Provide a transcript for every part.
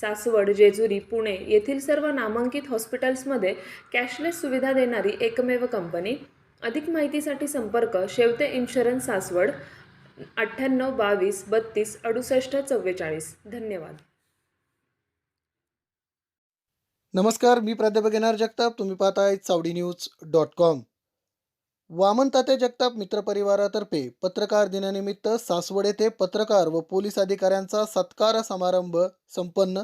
सासवड जेजुरी पुणे येथील सर्व नामांकित हॉस्पिटल्समध्ये कॅशलेस सुविधा देणारी एकमेव कंपनी. अधिक माहितीसाठी संपर्क शेवते इन्शुरन्स सासवड अठ्ठ्याण्णव बावीस बत्तीस अडुसष्ट चव्वेचाळीस. धन्यवाद. नमस्कार मी प्राध्यापक एन जगताप. तुम्ही पाहताय Chawadi news dot com. Waman Tatya Jagtap मित्रपरिवारातर्फे पत्रकार दिनानिमित्त सासवड येथे पत्रकार व पोलीस अधिकाऱ्यांचा सत्कार समारंभ संपन्न.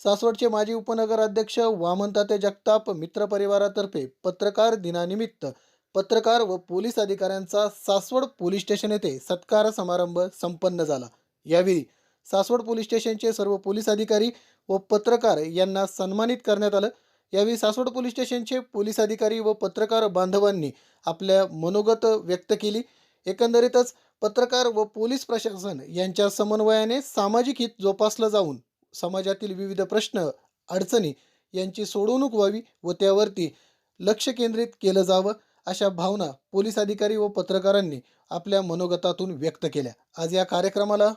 सासवडचे माजी उपनगराध्यक्ष वामन तात्या जगताप मित्रपरिवारातर्फे पत्रकार दिनानिमित्त पत्रकार व पोलीस अधिकाऱ्यांचा सासवड पोलीस स्टेशन येथे सत्कार समारंभ संपन्न झाला. यावेळी सासवड पोलीस स्टेशनचे सर्व पोलीस अधिकारी व पत्रकार यांना सन्मानित करण्यात आलं. यावेळी सासवड पोलीस स्टेशनचे पोलीस अधिकारी व पत्रकार बांधवांनी आपल्या मनोगत व्यक्त केली. एकंदरीतच पत्रकार व पोलीस प्रशासन यांच्या समन्वयाने सामाजिक हित जोपासलं जाऊन समाजातील विविध प्रश्न अडचणी यांची सोडवणूक व्हावी व त्यावरती लक्ष केंद्रित केलं जावं अशा भावना पोलीस अधिकारी व पत्रकारांनी आपल्या मनोगतातून व्यक्त केल्या. आज या कार्यक्रमाला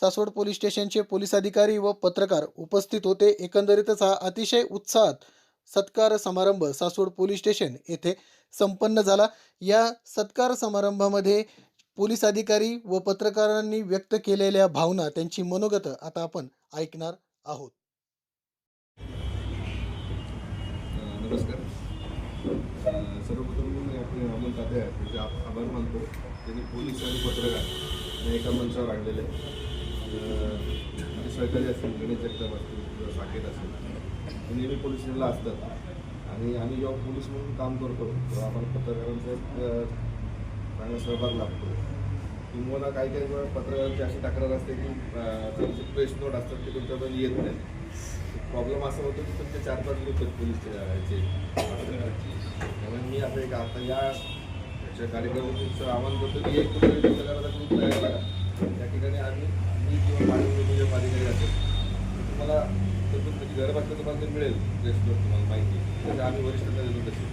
सासवड पोलीस स्टेशनचे पोलीस अधिकारी व पत्रकार उपस्थित होते. एकंदरीतच हा अतिशय उत्साहात सत्कार समारंभ सासवड पोलीस स्टेशन येथे संपन्न झाला. या सत्कार समारंभामध्ये पोलीस अधिकारी व पत्रकारांनी व्यक्त केलेल्या भावना त्यांची मनोगत आता आपण ऐकणार आहोत. नमस्कार. सर्वप्रथम मी आपले अमोल तात्या आहेत त्याचे आभार मानतो. त्यांनी पोलीस आणि पत्रकार एका मंचावर आणलेले आहेत. अ, माझे सहकारी असतील गणेश जगताप असतील किंवा साकेत असेल नेहमी पोलीस स्टेशनला असतात. आणि आम्ही जेव्हा पोलीस म्हणून काम करतो तेव्हा आम्हाला पत्रकारांचा एक चांगला सहभाग लागतो किंवा काही काही वेळा पत्रकारांची अशी तक्रार असते की त्यांचे प्रेस नोट असतात ते तुमच्याकडून येत नाही. प्रॉब्लेम असा होतो की तुमचे चार पाच ग्रुप आहेत पोलीसचे ह्याचे त्यामुळे मी असं एक आता या याच्या कार्यक्रमाचं आवाहन करतो की एक कुठेतरी पत्रकाराचा ग्रुप तयार करा. त्या ठिकाणी आम्ही मी किंवा माझे नियोजक अधिकारी असेल तुम्हाला त्यातून म्हणजे घर बसलं तुम्हाला ते मिळेल नोट तुम्हाला माहिती. त्याचे आम्ही वरिष्ठांना देतो तसे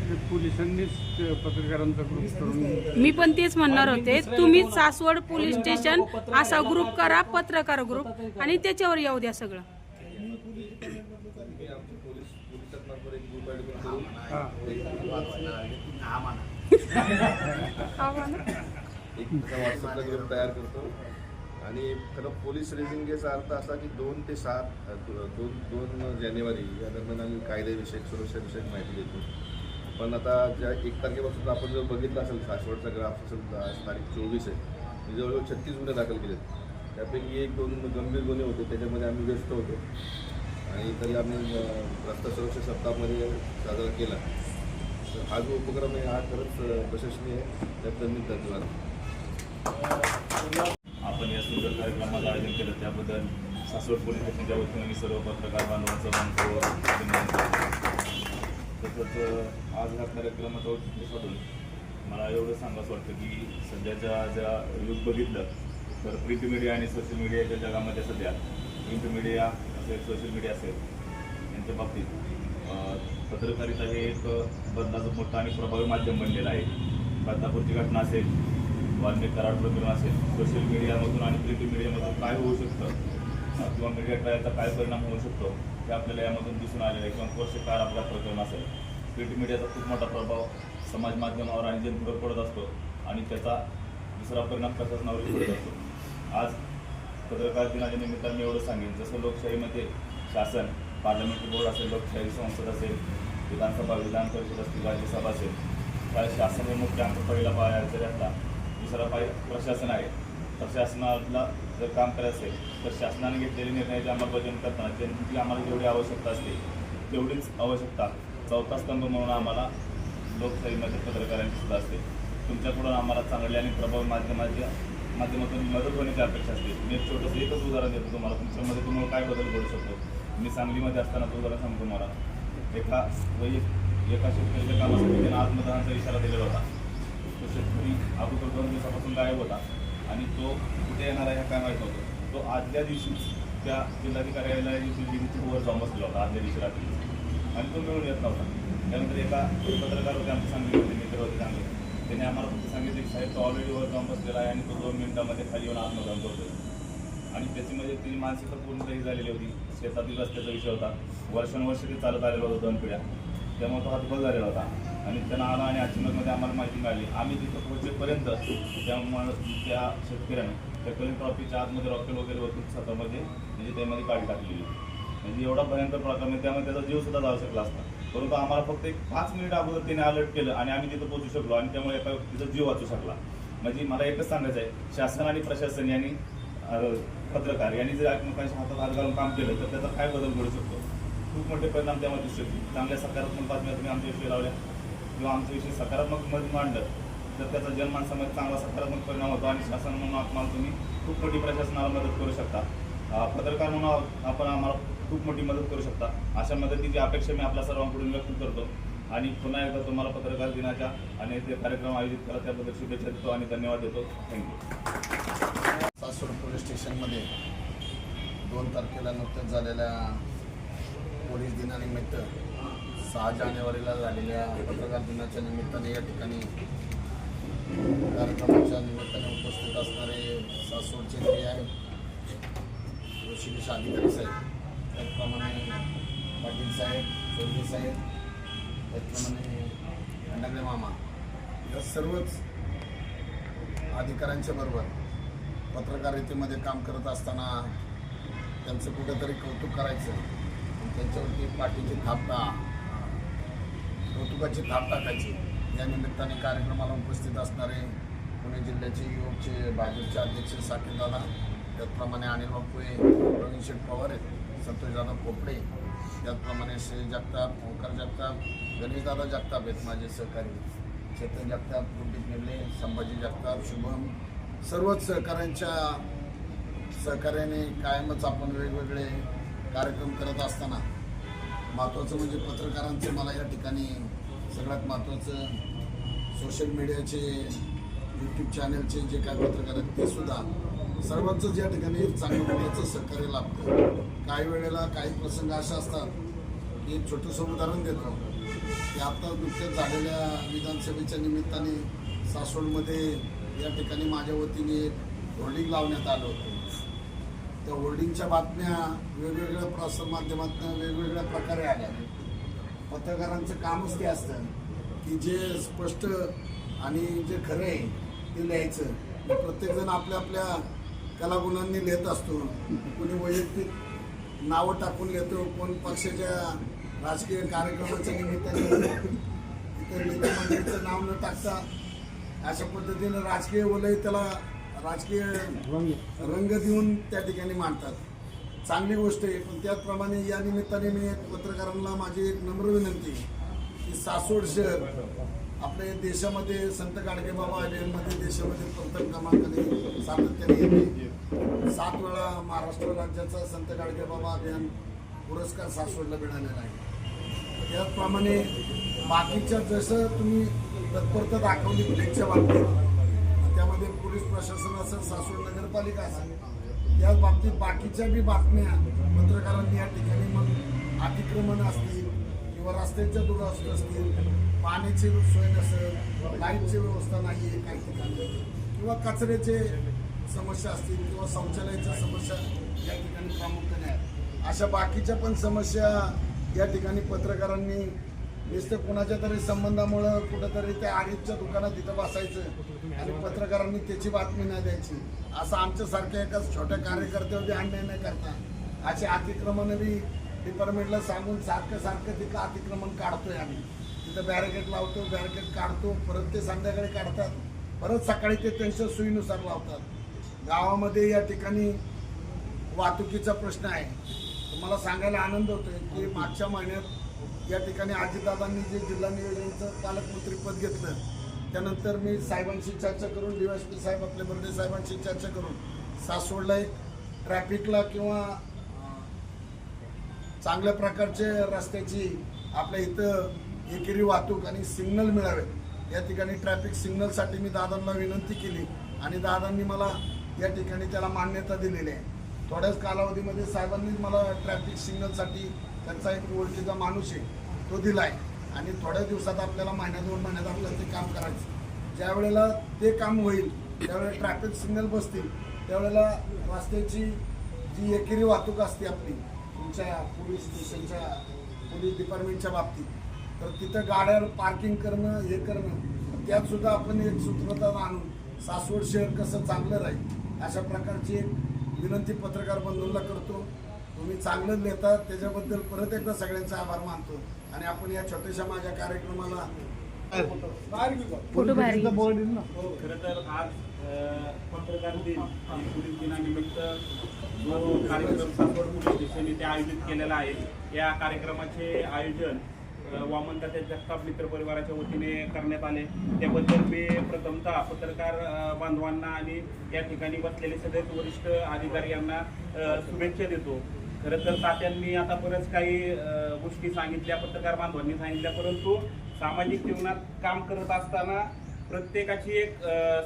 म्हणजे पोलिसांनीच ते पत्रकारांचा ग्रुप करून मी पण तेच म्हणणार होते तुम्ही सासवड पोलीस स्टेशन असा ग्रुप करा पत्रकार ग्रुप आणि त्याच्यावर येऊ द्या सगळं. हा. एक व्हॉट्सअपला ग्रुप तयार करतो. आणि खरं पोलीस रेजिंगेचा अर्थ असा की दोन ते सात दोन दोन जानेवारी या दरम्यान आम्ही कायदेविषयक सुरक्षाविषयक माहिती देतो. पण आता ज्या एक तारखेपासून आपण जर बघितलं असेल सासवडचा ग्राफ असेल तारीख चोवीस आहे म्हणजे जवळजवळ छत्तीस गुन्हे दाखल केलेत. त्यापैकी एक दोन गंभीर गुन्हे होते त्याच्यामध्ये आम्ही व्यस्त होतो. आणि तरी आम्ही रस्ता सुरक्षा सप्ताहामध्ये साजरा केला. तर हा जो उपक्रम आहे हा खरंच अ, प्रशंसनीय आहे. त्याबद्दल मी धन्यवाद. कार्यक्रमाला आयोजन केलं. त्याबद्दल सासवड पोलीस स्टेशनच्या वतीनं मी सर्व पत्रकार बांधवांचं मानतो तसंच आज ह्या कार्यक्रमाचा साधून मला एवढं सांगावंसं वाटतं की सध्याच्या ज्या युग बघितलं तर प्रिंट मीडिया आणि सोशल मीडियाच्या जगामध्ये सध्या प्रिंट मीडिया असेल सोशल मीडिया असेल यांच्या बाबतीत पत्रकारिता हे एक बदलाचं मोठं आणि प्रभावी माध्यम बनलेलं आहे. बदलापूरची घटना असेल वाल्मिक कराड प्रकरण असेल सोशल मीडियामधून आणि प्रिंट मीडियामधून काय होऊ शकतं? किंवा मीडिया ट्रायलचा काय परिणाम होऊ शकतो? हे आपल्याला यामधून दिसून आलेलं आहे. किंवा वर्ष कार आपला प्रकरण असेल. प्रिंट मीडियाचा खूप मोठा प्रभाव समाज माध्यमावर आणि जनतेवर पडत असतो. आणि त्याचा दुसरा परिणाम प्रशासनावर पडत असतो. आज पत्रकार दिनाच्या निमित्ताने मी एवढं सांगेन. जसं लोकशाहीमध्ये शासन पार्लमेंटरी बोर्ड असेल लोकशाही संसद असेल विधानसभा विधान परिषद असतील राज्यसभा असेल त्या शासन हे मुख्य आमचा पहिला पाया जरी असला दुसरा पाय प्रशासन आहे. प्रशासनाला जर काम करायचं असेल तर शासनाने घेतलेले निर्णयाची अंमलबजावणी करताना त्यांची आम्हाला जेवढी आवश्यकता असते तेवढीच आवश्यकता चौथा स्तंभ म्हणून आम्हाला लोकशाहीमध्ये पत्रकारांची सुद्धा असते. तुमच्याकडून आम्हाला चांगले आणि प्रभावी माध्यमाच्या माध्यमातून मदत होण्याची अपेक्षा असते. मी एक छोटंसं एकच उदाहरण देतो तुम्हाला. तुमच्यामध्ये तुम्हाला काय बदल घडू शकतो? मी सांगलीमध्ये असताना तो उदाहरण सांगतो मला एका वैयक्तिक एका शेतकऱ्याच्या कामासाठी त्यांना आत्मदहनाचा इशारा दिलेला होता. तो शेतकरी अगोदर दोन दिवसापासून गायब होता आणि तो कुठे येणार आहे काय माहीत नव्हतं. तो आदल्या दिवशीच त्या जिल्हाधिकाऱ्याला दिल्लीच्या वर जाऊन बसलेला होता आदल्या दिवशी रात्री. आणि तो मिळून येत नव्हता. त्यानंतर एका पत्रकार होते आमचे सांगली होते मित्र होते चांगले. त्यांनी आम्हाला फक्त सांगितलं की साहेब तो ऑलरेडी वर जाऊन बसलेला आहे आणि तो दोन मिनिटामध्ये खाली येऊन आत्मदहन करतो आणि त्याची म्हणजे ती मानसिकता पूर्णतही झालेली होती. शेतातील रस्त्याचा विषय होता. वर्षानुवर्ष ते चालत आलेलं होतं दोन पिढ्या. त्यामुळे तो हातबल झालेला होता. आणि त्यांना आला आणि अचानकमध्ये आम्हाला माहिती मिळाली. आम्ही तिथं पोहोचेपर्यंत त्यामुळे त्या शेतकऱ्यानं त्या कलेक्टर ऑफिसच्या आतमध्ये रॉकेल वगैरे वरतून स्वतःमध्ये म्हणजे त्यामध्ये काढी टाकलेली. म्हणजे एवढा भयंकर प्रकार म्हणजे त्यामुळे त्याचा जीव सुद्धा जाऊ शकला असता. परंतु आम्हाला फक्त एक पाच मिनिट अगोदर त्याने अलर्ट केलं आणि आम्ही तिथं पोहोचू शकलो आणि त्यामुळे एका व्यक्तीचा जीव वाचू शकला. म्हणजे मला एकच सांगायचं आहे शासन आणि प्रशासन यांनी पत्रकार यांनी जर एकमेकांच्या हातात हात घालून काम केलं तर त्याचा काय बदल घडू शकतो? खूप मोठे परिणाम त्यामध्ये दिसू शकतील चांगल्या सकारात्मक बातम्या तुम्ही आमच्याविषयी लावल्या. किंवा आमच्याविषयी सकारात्मक मत मांडलं तर त्याचा जनमानसामध्ये चांगला सकारात्मक परिणाम होतो. आणि शासन म्हणून आम्हाला तुम्ही खूप मोठी प्रशासनाला मदत करू शकता. पत्रकार म्हणून आपण आम्हाला खूप मोठी मदत करू शकता. अशा मदतीची अपेक्षा मी आपल्या सर्वांकडून व्यक्त करतो. आणि पुन्हा एकदा तुम्हाला पत्रकार दिनाच्या आणि ते कार्यक्रम आयोजित करा त्याबद्दल शुभेच्छा देतो आणि धन्यवाद देतो. थँक्यू सासवड पोलीस स्टेशनमध्ये दोन तारखेला नुकत्याच झालेल्या पोलीस दिनानिमित्त सहा जानेवारीला झालेल्या पत्रकार दिनाच्या निमित्ताने या ठिकाणी कार्यक्रमाच्या निमित्ताने उपस्थित असणारे सासवडचे ते आहेत. ऋषिकेश अधिकारी साहेब त्याचप्रमाणे पाटील साहेब चौधरी साहेब त्याचप्रमाणे खंडागरे मामा या सर्वच अधिकाऱ्यांच्या बरोबर पत्रकारितेमध्ये काम करत असताना त्यांचं कुठंतरी कौतुक करायचं. त्यांच्यावरती पाठीची थाप कौतुकाची थाप टाकायची या निमित्ताने कार्यक्रमाला उपस्थित असणारे पुणे जिल्ह्याचे युवकचे भाजपचे अध्यक्ष साकेत त्याचप्रमाणे अनिल बापुळे प्रवीण शेठ पवार आहेत संतोषदादा खोपडे त्याचप्रमाणे श्री जगताप ओंकार जगताप गणेशदादा जगताप आहेत माझे सहकारी. चेतन जगताप गुंडीत निमले संभाजी जगताप शुभम सर्वच सहकाऱ्यांच्या सहकार्याने कायमच आपण वेगवेगळे कार्यक्रम करत असताना महत्त्वाचं म्हणजे पत्रकारांचं मला या ठिकाणी सगळ्यात महत्त्वाचं सोशल मीडियाचे यूट्यूब चॅनलचे जे काय पत्रकार आहेत ते सुद्धा सर्वांचंच या ठिकाणी चांगलं बोलायचं सहकार्य लाभतं. काही वेळेला काही प्रसंग असे असतात की एक छोटंसं उदाहरण देतो. की आता नुकत्याच झालेल्या विधानसभेच्या निमित्ताने सासवडमध्ये या ठिकाणी माझ्या वतीने एक होर्डिंग लावण्यात आलं होतं. त्या होर्डिंगच्या बातम्या वेगवेगळ्या प्रसारमाध्यमातून वेगवेगळ्या प्रकारे आल्या. पत्रकारांचं कामच ते असतं की जे स्पष्ट आणि जे खरं आहे ते लिहायचं. प्रत्येकजण आपल्या आपल्या कलागुणांनी लिहित असतो. कोणी वैयक्तिक नावं टाकून लिहितो कोण पक्षाच्या राजकीय कार्यक्रमाच्या निमित्ताने इतर नेतेमंडळीचं नाव न टाकता अशा पद्धतीनं राजकीय वलय त्याला राजकीय रंग. देऊन त्या ठिकाणी मांडतात. चांगली गोष्ट आहे पण त्याचप्रमाणे या निमित्ताने मी पत्रकारांना माझी एक नम्र विनंती की सासवड शहर आपल्या देशामध्ये संत गाडगेबाबा अभियानमध्ये देशामध्ये प्रथम क्रमांकाने सातत्याने येते. सात वेळा महाराष्ट्र राज्याचा संत गाडगेबाबा अभियान पुरस्कार सासवडला मिळालेला आहे. त्याचप्रमाणे बाकीच्या जसं तुम्ही तत्परता दाखवली ब्रेकच्या बाबतीत त्यामध्ये पोलीस प्रशासन असेल सासवड नगरपालिका असेल या बाबतीत बाकीच्या बी बातम्या पत्रकारांनी या ठिकाणी मग अतिक्रमण असतील किंवा रस्त्याच्या दुरावस्थ असतील पाण्याची सोय नसेल लाईटची व्यवस्था नाही आहे काही ठिकाणी किंवा कचऱ्याचे समस्या असतील किंवा शौचालयाच्या समस्या या ठिकाणी प्रामुख्याने आहेत. अशा बाकीच्या पण समस्या या ठिकाणी पत्रकारांनी नुसतं कोणाच्या तरी संबंधामुळं कुठंतरी त्या आडीच्या दुकानात तिथं बसायचं आणि पत्रकारांनी त्याची बातमी नाही द्यायची. असं आमच्यासारख्या एका छोट्या कार्यकर्त्यावरती अन्याय नाही करता. असे अतिक्रमण बी डिपार्टमेंटला सांगून सारखं सारखं तिथं अतिक्रमण काढतोय आम्ही. तिथं बॅरिकेड लावतो बॅरिकेड काढतो परत ते संध्याकाळी काढतात. परत सकाळी ते त्यांच्या सोयीनुसार लावतात. गावामध्ये या ठिकाणी वाहतुकीचा प्रश्न आहे. मला सांगायला आनंद होतोय की मागच्या महिन्यात या ठिकाणी अजितदादांनी जे जिल्हा नियोजनचं पालकमंत्रीपद घेतलं त्यानंतर मी साहेबांशी चर्चा करून डीवायसपी साहेब आपले बर्डे साहेबांशी चर्चा करून सासवडला एक ट्रॅफिकला किंवा चांगल्या प्रकारचे रस्त्याची आपल्या इथं एकेरी वाहतूक आणि सिग्नल मिळावे या ठिकाणी ट्रॅफिक सिग्नलसाठी मी दादांना विनंती केली आणि दादांनी मला या ठिकाणी त्याला मान्यता दिलेली आहे. थोड्याच कालावधीमध्ये साहेबांनीच मला ट्रॅफिक सिग्नलसाठी त्यांचा एक ओळखीचा माणूस आहे तो दिला आहे आणि थोड्या दिवसात आपल्याला महिन्या दोन महिन्यात आपल्याला ते काम करायचं. ज्या वेळेला ते काम होईल त्यावेळेला ट्रॅफिक सिग्नल बसतील त्यावेळेला रस्त्याची जी एकेरी वाहतूक असते आपली तुमच्या पोलीस स्टेशनच्या पोलीस डिपार्टमेंटच्या बाबतीत तर तिथं गाड्या पार्किंग करणं हे करणं त्यातसुद्धा आपण एक सूत्रता आणून सासवड शहर कसं चांगलं राहील अशा प्रकारची एक विनंती पत्रकार बंधूंना करतो. चांगलं लिहिता त्याच्याबद्दल परत एकदा सगळ्यांचा आभार मानतो. आणि आपण या छोट्याशा माझ्या कार्यक्रमाला फोटो बाहेर घे. खरं तर आज पत्रकार दिन. आणि पोलीस दिनानिमित्त जो कार्यक्रम सासवड स्टेशन इथे आयोजित केलेला आहे या कार्यक्रमाचे आयोजन अ, वामनदात्या जगताप मित्र परिवाराच्या वतीने करण्यात आले. त्याबद्दल मी प्रथमतः पत्रकार बांधवांना आणि या ठिकाणी बसलेले सगळे वरिष्ठ अधिकारी यांना शुभेच्छा देतो. खरं तर तात्यांनी आता बरंच काही गोष्टी सांगितल्या पत्रकार बांधवांनी सांगितल्या परंतु सामाजिक जीवनात काम करत असताना प्रत्येकाची एक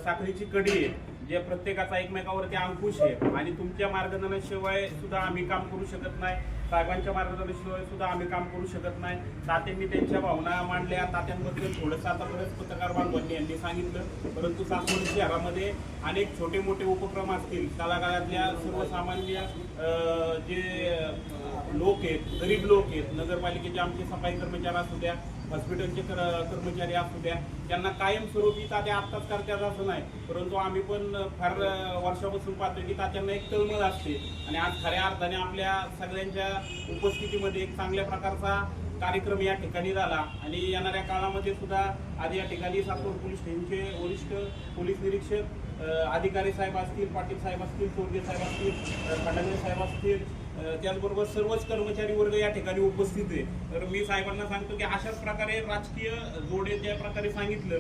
साखळीची कडी आहे जे प्रत्येकाचा एकमेकावरती अंकुश आहे. आणि तुमच्या मार्गदर्शनाशिवाय सुद्धा आम्ही काम करू शकत नाही. साहेबांच्या मार्गदर्शनाशिवाय सुद्धा आम्ही काम करू शकत नाही. तात्यांनी त्यांच्या भावना मांडल्या. तात्यांबद्दल थोडंसं आता बरेच पत्रकार बांधवांनी यांनी सांगितलं. परंतु सासवड शहरामध्ये अनेक छोटे मोठे उपक्रम असतील. तळागाळातल्या सर्वसामान्य जे लोक आहेत गरीब लोक आहेत नगरपालिकेचे आमचे सफाई कर्मचारी असू द्या हॉस्पिटलचे कर्मचारी असू द्या त्यांना कायमस्वरूपी तात्या आत्ताच करतात असं नाही. परंतु आम्ही पण फार वर्षापासून पाहतो की तात्यांना एक तळमळ असते. आणि आज खऱ्या अर्थाने आपल्या सगळ्यांच्या उपस्थितीमध्ये एक चांगल्या प्रकारचा कार्यक्रम या ठिकाणी झाला. आणि येणाऱ्या काळामध्ये सुद्धा आज या ठिकाणी सातपूर पोलीस स्टेशनचे वरिष्ठ पोलीस निरीक्षक अधिकारी साहेब असतील पाटील साहेब असतील चोरगे साहेब असतील फडणवीस साहेब असतील त्याचबरोबर सर्वच कर्मचारी वर्ग या ठिकाणी उपस्थित आहे. तर मी साहेबांना सांगतो की अशाच प्रकारे राजकीय जोडे ज्या प्रकारे सांगितलं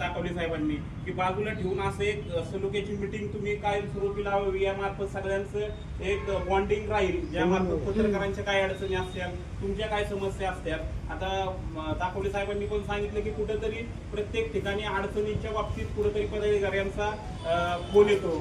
ताकवले साहेबांनी की बाजूला ठेवून असं एक अ, सलोख्याची मिटिंग तुम्ही कायमस्वरूपी लावावी. यामार्फत सगळ्यांचं एक बॉन्डिंग राहील. ज्यामार्फत पत्रकारांच्या काय अडचणी असतात तुमच्या काय समस्या असतात आता ताकवले साहेबांनी पण सांगितलं की कुठेतरी प्रत्येक ठिकाणी अडचणींच्या बाबतीत कुठेतरी पदाधिकाऱ्यांचा फोन येतो.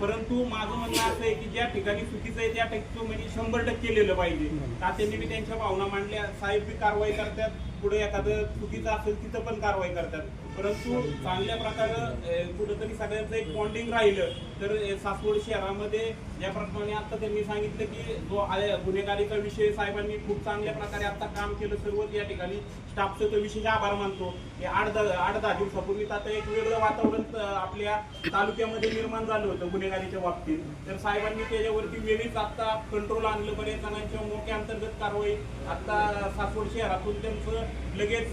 परंतु माझं म्हणणं असं आहे की ज्या ठिकाणी चुकीचं आहे त्या ठिकाणी म्हणजे शंभर टक्के केलेलं पाहिजे. तात्यांनी मी त्यांच्या भावना मांडल्या साहेब बी कारवाई करतात पुढे एखादं चुकीचं असेल तिथं पण कारवाई करतात. परंतु चांगल्या प्रकारे कुठंतरी सगळ्यांचं एक बॉन्डिंग राहिलं. तर सासवड शहरामध्ये ज्याप्रमाणे आता त्यांनी सांगितलं की जो गुन्हेगारीचा विषय साहेबांनी खूप चांगल्या प्रकारे आता काम केलं सर्वच या ठिकाणी. स्टाफचं तर विशेष आभार मानतो. की आठ दहा आठ दहा दिवसापूर्वी आता एक वेगळं वातावरण आपल्या तालुक्यामध्ये निर्माण झालं होतं गुन्हेगारीच्या बाबतीत. तर साहेबांनी त्याच्यावरती वेळीच आता कंट्रोल आणलं बरेच जणांच्या मोठ्या अंतर्गत कारवाई. आता सासवड शहरातून त्यांचं लगेच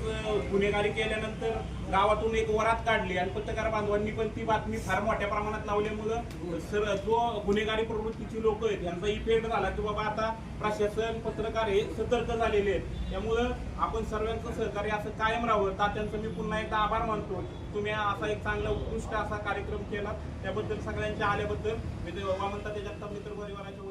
गुन्हेगारी केल्यानंतर गावातून एक वरात काढली आणि पत्रकार बांधवांनी पण ती बातमी फार मोठ्या प्रमाणात लावल्यामुळं सर जो गुन्हेगारी प्रवृत्तीची लोक आहेत यांचा इफेक्ट झाला की बाबा आता प्रशासन पत्रकार हे सतर्क झालेले आहेत. त्यामुळं आपण सर्वांचं सहकार्य असं कायम राहावं. तात्यांचं मी पुन्हा एकदा आभार मानतो. तुम्ही असा एक चांगला उत्कृष्ट असा कार्यक्रम केला त्याबद्दल सगळ्यांच्या आल्याबद्दल. मी ते वामनता जगताप मित्र परिवाराच्या